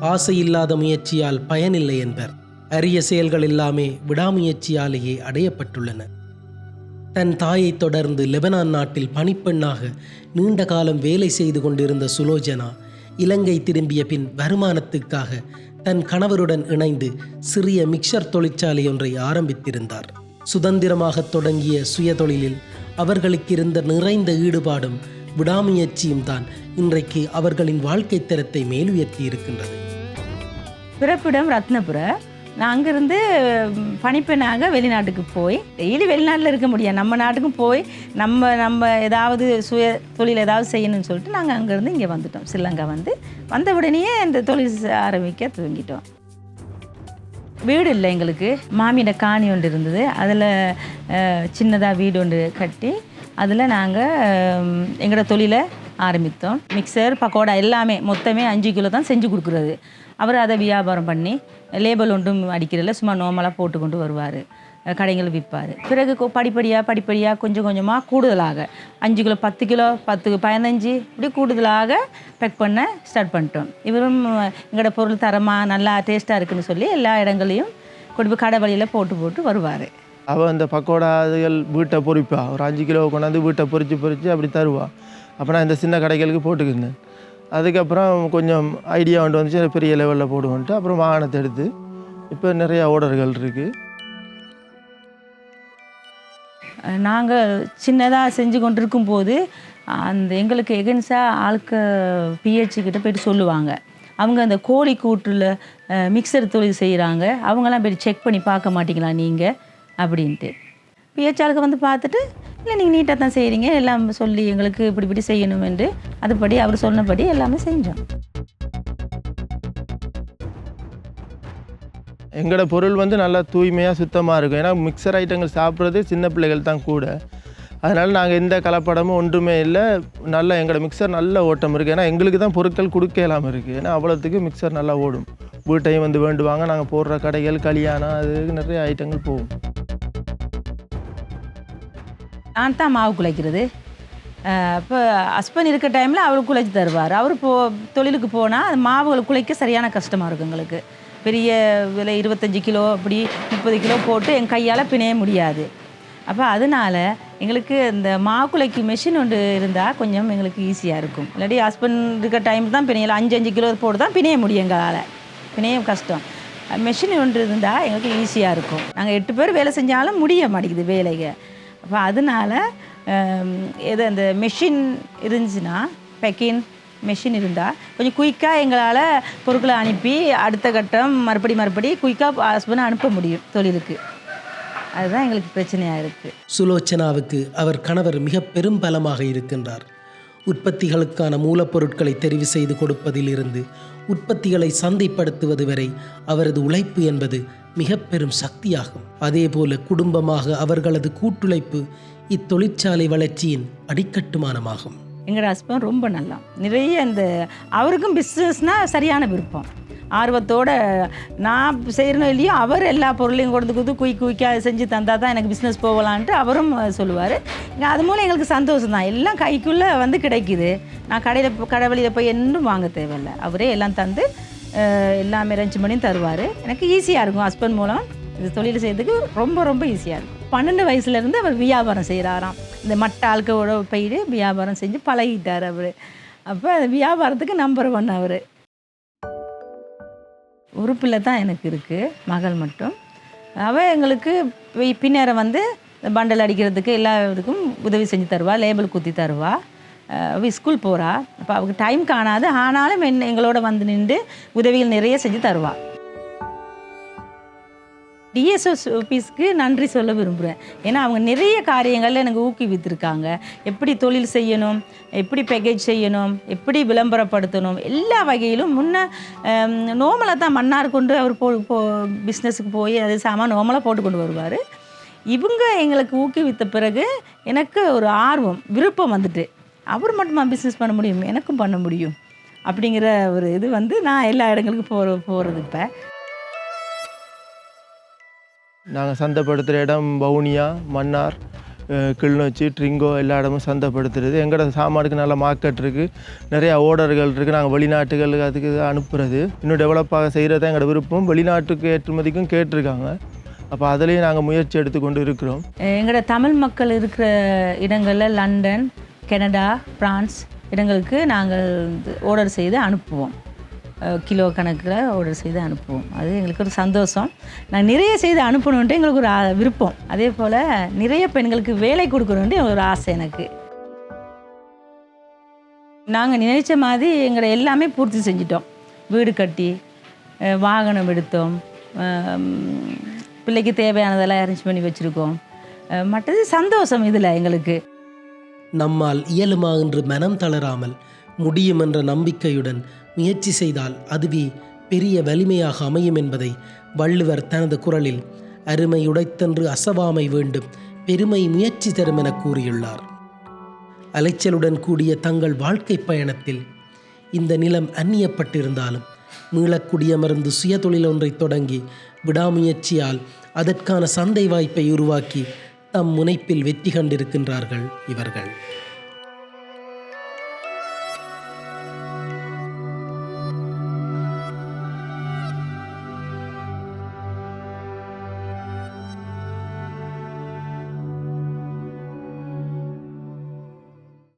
ஆசை இல்லாத முயற்சியால் பயனில்லை என்பர். அரிய செயல்கள் எல்லாமே விடாமுயற்சியாலேயே அடையப்பட்டுள்ளன. தன் தாயைத் தொடர்ந்து லெபனான் நாட்டில் பணிப்பெண்ணாக நீண்ட காலம் வேலை செய்து கொண்டிருந்த சுலோஜனா இலங்கை திரும்பிய பின் வருமானத்துக்காக தன் கணவருடன் இணைந்து சிறிய மிக்சர் தொழிற்சாலை ஒன்றை ஆரம்பித்திருந்தார். சுதந்திரமாக தொடங்கிய சுயதொழிலில் அவர்களுக்கு இருந்த நிறைந்த ஈடுபாடும் விடாமுயற்சியும் தான் இன்றைக்கு அவர்களின் வாழ்க்கை தரத்தை மேலுயர்த்தி இருக்கின்றது பிறப்பிடம் ரத்னபுர. நான் அங்கேருந்து பணிப்பெண்ணாக வெளிநாட்டுக்கு போய் டெய்லி வெளிநாட்டில் இருக்க முடியாது. நம்ம நாட்டுக்கும் போய் நம்ம நம்ம ஏதாவது சுய தொழில் ஏதாவது செய்யணும்னு சொல்லிட்டு நாங்கள் அங்கேருந்து இங்கே வந்துட்டோம். ஸ்ரீலங்கா வந்து வந்த உடனேயே இந்த தொழில் செ- ஆரம்பிக்க துவங்கிட்டோம். வீடு இல்லை எங்களுக்கு. மாமியோட காணி ஒன்று இருந்தது. அதில் சின்னதாக வீடு ஒன்று கட்டி அதில் நாங்கள் எங்களோட தொழிலை ஆரம்பித்தோம். மிக்சர் பக்கோடா எல்லாமே மொத்தமே அஞ்சு கிலோ தான் செஞ்சு கொடுக்குறது. அவர் அதை வியாபாரம் பண்ணி லேபல் ஒன்றும் அடிக்கிறதில்ல சும்மா நோமலாக போட்டு கொண்டு வருவார். கடைகள் விற்பார் பிறகு படிப்படியாக படிப்படியாக கொஞ்சம் கொஞ்சமாக கூடுதலாக அஞ்சு கிலோ பத்து கிலோ பத்து பதினஞ்சு இப்படி கூடுதலாக பேக் பண்ண ஸ்டார்ட் பண்ணிட்டோம். இவரும் எங்களோட பொருள் தரமாக நல்லா டேஸ்ட்டாக இருக்குன்னு சொல்லி எல்லா இடங்களையும் கொண்டு போய் கடை வழியில் போட்டு போட்டு வருவார். அவள் அந்த பக்கோடா அதுகள் வீட்டை பொறிப்பா. ஒரு அஞ்சு கிலோ கொண்டாந்து வீட்டை பொறிச்சு பொறிச்சு அப்படி தருவாள் அப்போ நான் இந்த சின்ன கடைகளுக்கு போட்டுக்கிருந்தேன் அதுக்கப்புறம் கொஞ்சம் ஐடியா கொண்டு வந்துச்சு பெரிய லெவலில் போடுவோன்ட்டு அப்புறம் வாகனத்தை எடுத்து இப்போ நிறையா ஆர்டர்கள் இருக்குது நாங்கள் சின்னதாக செஞ்சு கொண்டு இருக்கும்போது அந்த எங்களுக்கு எகென்ஸாக ஆளுக்க பிஹெச்சி கிட்ட போயிட்டு சொல்லுவாங்க. அவங்க அந்த கோழி கூட்டில் மிக்சர் தொழில் செய்கிறாங்க அவங்கெல்லாம் போய் செக் பண்ணி பார்க்க மாட்டிங்களா நீங்கள் அப்படின்ட்டு. பிஹெச் ஆளுக்கு வந்து பார்த்துட்டு இல்லை நீங்கள் நீட்டாக தான் செய்கிறீங்க எல்லாம் சொல்லி எங்களுக்கு இப்படி இப்படி செய்யணும் என்று அதுபடி அவர் சொன்னபடி எல்லாமே செஞ்சோம். எங்களோட பொருள் வந்து நல்லா தூய்மையாக சுத்தமாக இருக்கும். ஏன்னா மிக்சர் ஐட்டங்கள் சாப்பிட்றது சின்ன பிள்ளைகள் தான் கூட. அதனால் நாங்கள் எந்த கலப்படமும் ஒன்றுமே இல்லை. நல்லா எங்களோட மிக்சர் நல்ல ஓட்டம் இருக்குது ஏன்னா எங்களுக்கு தான் பொருட்கள் கொடுக்க இல்லாமல் இருக்குது ஏன்னா அவ்வளோத்துக்கு மிக்சர் நல்லா ஓடும். வீட்டையும் வந்து வேண்டுவாங்க. நாங்கள் போடுற கடைகள் கல்யாணம் அது நிறைய ஐட்டங்கள் போகும். நான் தான் மாவு குலைக்கிறது. இப்போ ஹஸ்பண்ட் இருக்க டைமில் அவர் குலைச்சி தருவார். அவர் போ தொழிலுக்கு போனால் அந்த மாவுகளை குலைக்க சரியான கஷ்டமாக இருக்கும் எங்களுக்கு. பெரிய விலை இருபத்தஞ்சி கிலோ அப்படி முப்பது கிலோ போட்டு என் கையால் பிணைய முடியாது. அப்போ அதனால எங்களுக்கு இந்த மாவு குலைக்கு மெஷின் ஒன்று இருந்தால் கொஞ்சம் எங்களுக்கு ஈஸியாக இருக்கும். இல்லாட்டி ஹஸ்பண்ட் இருக்க டைம் தான் பிணையலாம் அஞ்சு அஞ்சு கிலோ போட்டு தான் பிணைய முடியும் எங்களால். பிணையம் கஷ்டம். மெஷின் ஒன்று இருந்தால் எங்களுக்கு ஈஸியாக இருக்கும். நாங்கள் எட்டு பேர் வேலை செஞ்சாலும் முடிய மாட்டேங்குது வேலைங்க அப்போ அதனால எது அந்த மெஷின் இருந்துச்சுன்னா பெக்கின் மெஷின் இருந்தால் கொஞ்சம் குயிக்காக எங்களால் பொருட்களை அனுப்பி அடுத்த கட்டம் மறுபடி மறுபடி குயிக்காக ஹஸ்பண்டை அனுப்ப முடியும் தொழிலுக்கு. அதுதான் எங்களுக்கு பிரச்சனையாக இருக்குது சுலோச்சனாவுக்கு அவர் கணவர் மிக பெரும் பலமாக இருக்கின்றார். உற்பத்திகளுக்கான மூலப்பொருட்களை தெரிவு செய்து கொடுப்பதிலிருந்து உற்பத்திகளை சந்தைப்படுத்துவது வரை அவரது உழைப்பு என்பது மிக பெரும் சக்தியாகும். அதேபோல குடும்பமாக அவர்களது கூட்டுழைப்பு இத்தொழிற்சாலை வளர்ச்சியின் அடிக்கட்டுமானமாகும். எங்களோட ஹஸ்பண்ட் ரொம்ப நல்லா. நிறைய இந்த அவருக்கும் பிஸ்னஸ்னால் சரியான விருப்பம். ஆர்வத்தோட நான் செய்கிறனோ இல்லையோ அவர் எல்லா பொருளையும் கொடுத்து கொடுத்து குயிக் குயிக்காக செஞ்சு தந்தால் தான் எனக்கு பிஸ்னஸ் போகலான்ட்டு அவரும் சொல்லுவார். அது மூலம் எங்களுக்கு சந்தோஷம் தான். எல்லாம் கைக்குள்ளே வந்து கிடைக்குது. நான் கடையில் கடவுளியில் போய் என்னும் வாங்க தேவையில்லை. அவரே எல்லாம் தந்து அஹ், எல்லாமே அரேஞ்ச் பண்ணி தருவார். எனக்கு ஈஸியாக இருக்கும் ஹஸ்பண்ட் மூலம். இது தொழில் செய்யறதுக்கு ரொம்ப ரொம்ப ஈஸியாக இருக்கும். பன்னெண்டு வயசுலேருந்து அவர் வியாபாரம் செய்கிறாராம் இந்த மட்ட ஆட்களோட போயிட்டு வியாபாரம் செஞ்சு பழகிட்டார் அவர். அப்போ வியாபாரத்துக்கு நம்பர் ஒன் அவர். உறுப்பில் தான் எனக்கு இருக்குது மகள் மட்டும். அவள் எங்களுக்கு பி- பின்னேற வந்து பண்டல் அடிக்கிறதுக்கு எல்லா இதுக்கும் உதவி செஞ்சு தருவா லேபிள் குத்தி தருவா. அவள் ஸ்கூல் போகிறா அப்போ அவளுக்கு டைம் காணாது ஆனாலும் என் எங்களோட வந்து நின்று உதவிகள் நிறைய செஞ்சு தருவாள் டிஎஸ்எஸ் ஆஃபீஸ்க்கு நன்றி சொல்ல விரும்புகிறேன் ஏன்னா அவங்க நிறைய காரியங்களில் எனக்கு ஊக்குவித்திருக்காங்க. எப்படி தொழில் செய்யணும் எப்படி பேக்கேஜ் செய்யணும் எப்படி விளம்பரப்படுத்தணும் எல்லா வகையிலும் முன்னே நோமலை தான் மன்னார் கொண்டு அவர் போ போ பிஸ்னஸுக்கு போய் அது சாமான் நோமலை போட்டு கொண்டு வருவார். இவங்க எங்களுக்கு ஊக்குவித்த பிறகு எனக்கு ஒரு ஆர்வம் விருப்பம் வந்துட்டு அவர் மட்டுமா பிஸ்னஸ் பண்ண முடியும்? எனக்கும் பண்ண முடியும்? அப்படிங்கிற ஒரு இது வந்து நான் எல்லா இடங்களுக்கும் போகிற போகிறது இப்போ. நாங்கள் சந்தைப்படுத்துகிற இடம் வவுனியா மன்னார் கிளிநொச்சி ட்ரிங்கோ எல்லா இடமும் சந்தைப்படுத்துறது. எங்களோட சாமானுக்கு நல்ல மார்க்கெட் இருக்குது நிறையா ஓர்டர்கள் இருக்குது நாங்கள் வெளிநாட்டுகளுக்கு அதுக்கு அனுப்புறது. இன்னும் டெவலப்பாக செய்கிறது தான் எங்களோட விருப்பம். வெளிநாட்டுக்கு ஏற்றுமதிக்கும் கேட்டிருக்காங்க. அப்போ அதுலேயும் நாங்கள் முயற்சி எடுத்துக்கொண்டு இருக்கிறோம். எங்களோட தமிழ் மக்கள் இருக்கிற இடங்களில் லண்டன் கனடா பிரான்ஸ் இடங்களுக்கு நாங்கள் ஆர்டர் செய்து அனுப்புவோம். கிலோ கணக்கில் ஆர்டர் செய்து அனுப்புவோம். அது எங்களுக்கு ஒரு சந்தோஷம். நான் நிறைய செய்து அனுப்பணுன்ட்டு எங்களுக்கு ஒரு விருப்பம். அதே போல் நிறைய பெண்களுக்கு வேலை கொடுக்கணுன்ட்டு ஒரு ஆசை எனக்கு. நாங்கள் நினைச்ச மாதிரி எங்களை எல்லாமே பூர்த்தி செஞ்சிட்டோம். வீடு கட்டி வாகனம் எடுத்தோம். பிள்ளைக்கு தேவையானதெல்லாம் அரேஞ்ச் பண்ணி வச்சுருக்கோம். மற்றது சந்தோஷம் இதில் எங்களுக்கு. நம்மால் இயலுமா என்று மனம் தளராமல் முடியும் என்ற நம்பிக்கையுடன் முயற்சி செய்தால் அதுவே பெரிய வலிமையாக அமையும் என்பதை வள்ளுவர் தனது குரலில் அருமை உடைத்தன்று அசவாமை வேண்டும் பெருமை முயற்சி தரும் என கூறியுள்ளார். அலைச்சலுடன் கூடிய தங்கள் வாழ்க்கை பயணத்தில் இந்த நிலம் அந்நியப்பட்டிருந்தாலும் மீளக்குடியமர்ந்து சுயதொழில் ஒன்றை தொடங்கி விடாமுயற்சியால் அதற்கான சந்தை வாய்ப்பை உருவாக்கி தம் முனைப்பில் வெற்றி கண்டிருக்கின்றார்கள் இவர்கள்.